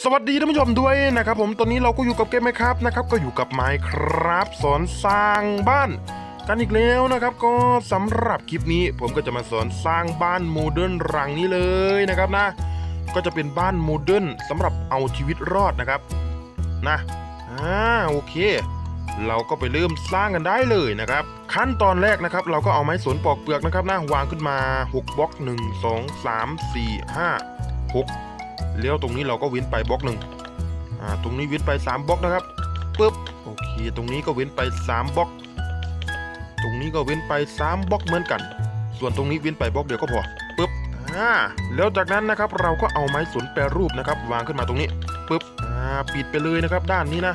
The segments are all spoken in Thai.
สวัสดีท่านผู้ชมด้วยนะครับผมตอนนี้เราก็อยู่กับเกมไหมครับนะครับก็อยู่กับไมค์ครับสอนสร้างบ้าน กันอีกแล้วนะครับก็สำหรับคลิปนี้ผมก็จะมาสอนสร้างบ้านโมเดิร์นรังนี้เลยนะครับนะ ก็จะเป็นบ้านโมเดิร์นสำหรับเอาชีวิตรอดนะครับนะอ่าโอเค เราก็ไปเริ่มสร้างกันได้เลยนะครับ ขั้นตอนแรกนะครับ เราก็เอาไม้สนปอกเปลือกนะครับนะวางขึ้นมา 6บล็อก1 2 3 4 5 6 แล้วตรงนี้เราก็ว้นไปบล็อกหนึ่งอ่าตรงนี้ว้นไป 3บล็อกนะครับปึ๊บโอเคตรงนี้ก็ว้นไป 3บล็อก ตรงนี้ก็ว้นไป 3บล็อกเหมือนกัน ส่วนตรงนี้ว้นไปบล็อกเดียวก็พอปึ๊บอ่าแล้วจากนั้นนะครับเราก็เอาไม้สนแปรรูปนะครับ วางขึ้นมาตรงนี้ปึ๊บอ่าปิดไปเลยนะครับ ด้านนี้นะ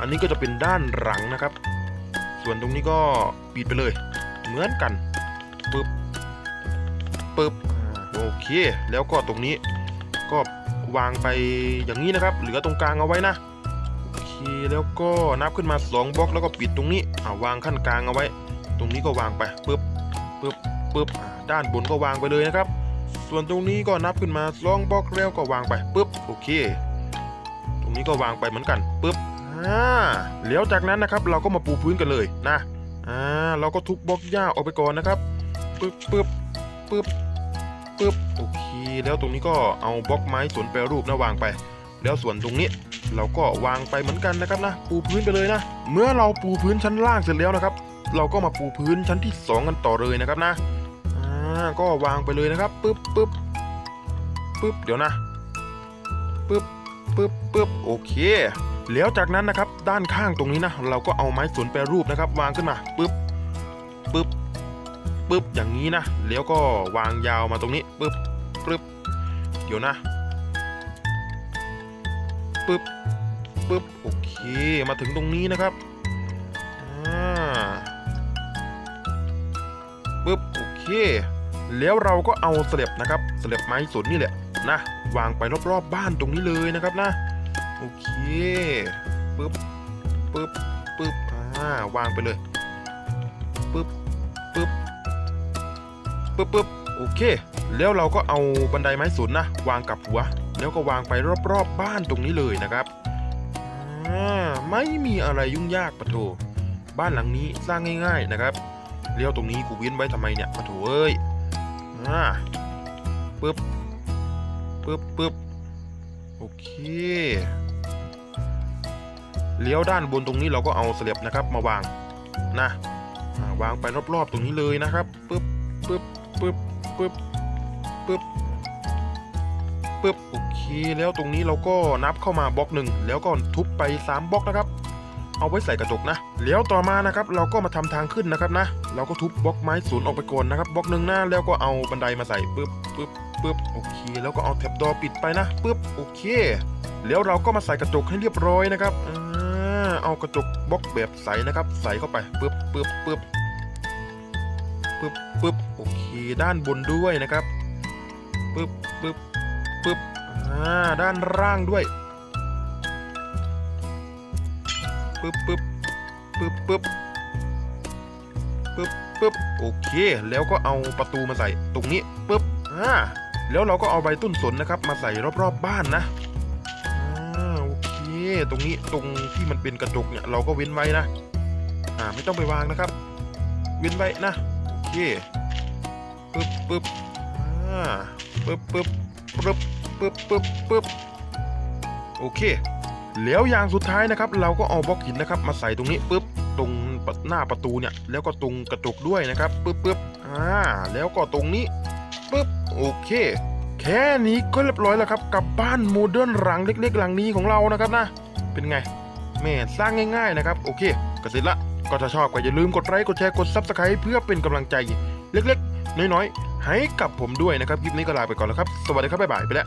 อันนี้ก็จะเป็นด้านหลังนะครับ ส่วนตรงนี้ก็ปิดไปเลย เหมือนกันปึ๊บปึ๊บโอเค แล้วก็ตรงนี้ก็ วางไปอย่างนี้นะครับ เหลือตรงกลางเอาไว้นะโอเคแล้วก็นับขึ้นมา 2บล็อกแล้วก็ปิดตรงนี้อ่าวางขั้นกลางเอาไว้ ตรงนี้ก็วางไปปึ๊บปึ๊บปึ๊บอ่าด้านบนก็วางไปเลยนะครับ ส่วนตรงนี้ก็นับขึ้นมา2บล็อกแล้วก็วางไปปึ๊บโอเค ตรงนี้ก็วางไปเหมือนกันปึ๊บอ่าแล้วจากนั้นนะครับเราก็มาปูพื้นกันเลยนะอ่าเราก็ทุบบล็อกหญ้าออกไปก่อนนะครับปึ๊บปึ๊บปึ๊บ ปึ๊บโอเค แล้วตรงนี้ก็เอาบล็อกไม้สวนแปรรูปนะวางไป แล้วส่วนตรงนี้เราก็วางไปเหมือนกันนะครับนะ ปูพื้นไปเลยนะ เมื่อเราปูพื้นชั้นล่างเสร็จแล้วนะครับ เราก็มาปูพื้นชั้นที่สองกันต่อเลยนะครับนะอ่าก็วางไปเลยนะครับปึ๊บปึ๊บปึ๊บเดี๋ยวนะปึ๊บปึ๊บปึ๊บโอเค แล้วจากนั้นนะครับด้านข้างตรงนี้นะ เราก็เอาไม้สวนแปรรูปนะครับ วางขึ้นมาปึ๊บ ปึ๊บอย่างนี้นะแล้วก็วางยาวมาตรงนี้ปึ๊บปึ๊บเดี๋ยวนะปึ๊บปึ๊บโอเคมาถึงตรงนี้นะครับอ่าปึ๊บโอเค แล้วเราก็เอาเสล็บนะครับเสล็บไม้สนนี่แหละนะวางไปรอบๆบ้านตรงนี้เลยนะครับนะโอเคปึ๊บปึ๊บปึ๊บอ่าวางไปเลย ปึ๊บปึ๊บโอเค แล้วเราก็เอาบันไดไม้สนนะ วางกับหัว แล้วก็วางไปรอบๆบบ้านตรงนี้เลยนะครับไม่มีอะไรยุ่งยากปะโถบ้านหลังนี้สร้างง่ายๆนะครับเลี้ยวตรงนี้กูเว้นไว้ทำไมเนี่ยปะโถเอ้ยอ่าปึ๊บปึ๊บปึ๊บโอเคเลี้ยวด้านบนตรงนี้เราก็เอาเสลับนะครับมาวางนะวางไปรอบๆตรงนี้เลยนะครับปึ๊บปึ๊บ ปึ๊บปึ๊บปึ๊บปึ๊บโอเคแล้วตรงนี้เราก็นับเข้ามาบล็อกหนึ่งแล้วก็ทุบไป 3บล็อกนะครับ เอาไว้ใส่กระจกนะแล้วต่อมานะครับเราก็มาทำทางขึ้นนะครับนะ เราก็ทุบบล็อกไม้ศูนย์ออกไปก่อนนะครับบล็อกหนึ่งหน้าแล้วก็เอาบันไดมาใส่ปึ๊บปึ๊บปึ๊บโอเคแล้วก็เอาแท็บดอปิดไปนะปึ๊บโอเค แล้วเราก็มาใส่กระจกให้เรียบร้อยนะครับอเอากระจกบล็อกแบบใสนะครับ ใส่เข้าไปปึ๊บปึ๊บปึ๊บปึ๊บปึ๊บโอ เคด้านบนด้วยนะครับปึ๊บปึ๊บปึ๊บอ่าด้านล่างด้วยปึ๊บปึ๊บปึ๊บปึ๊บปึ๊บปึ๊บโอเค แล้วก็เอาประตูมาใส่ตรงนี้ปึ๊บอ่าแล้วเราก็เอาใบต้นสนนะครับ มาใส่รอบๆบบ้านนะอ่าโอเค ตรงนี้ตรงที่มันเป็นกระจกเนี่ยเราก็เว้นไว้นะอ่าไม่ต้องไปวางนะครับ เว้นไว้นะโอเค ปึ๊บปึ๊บอ่าปึ๊บปึ๊บปึ๊บปึ๊บปึ๊บปึ๊บโอเค แล้วอย่างสุดท้ายนะครับ เราก็เอาบล็อกหินนะครับ มาใส่ตรงนี้ปึ๊บตรงหน้าประตูเนี่ย แล้วก็ตรงกระจกด้วยนะครับปึ๊บปึ๊บอ่าแล้วก็ตรงนี้ปึ๊บโอเค แค่นี้ก็เรียบร้อยแล้วครับ กับบ้านโมเดิร์นหลังเล็กๆหลังนี้ของเรานะครับนะ เป็นไงแม่สร้างง่ายๆนะครับ โอเคก็เสร็จละก็ถ้าชอบก็อย่าลืมกดไลค์กดแชร์กด Subscribe เพื่อเป็นกำลังใจ เล็กๆ น้อยๆ ให้กับผมด้วยนะครับคลิปนี้ก็ลาไปก่อนแล้วครับ สวัสดีครับบ๊ายบายไปแล้ว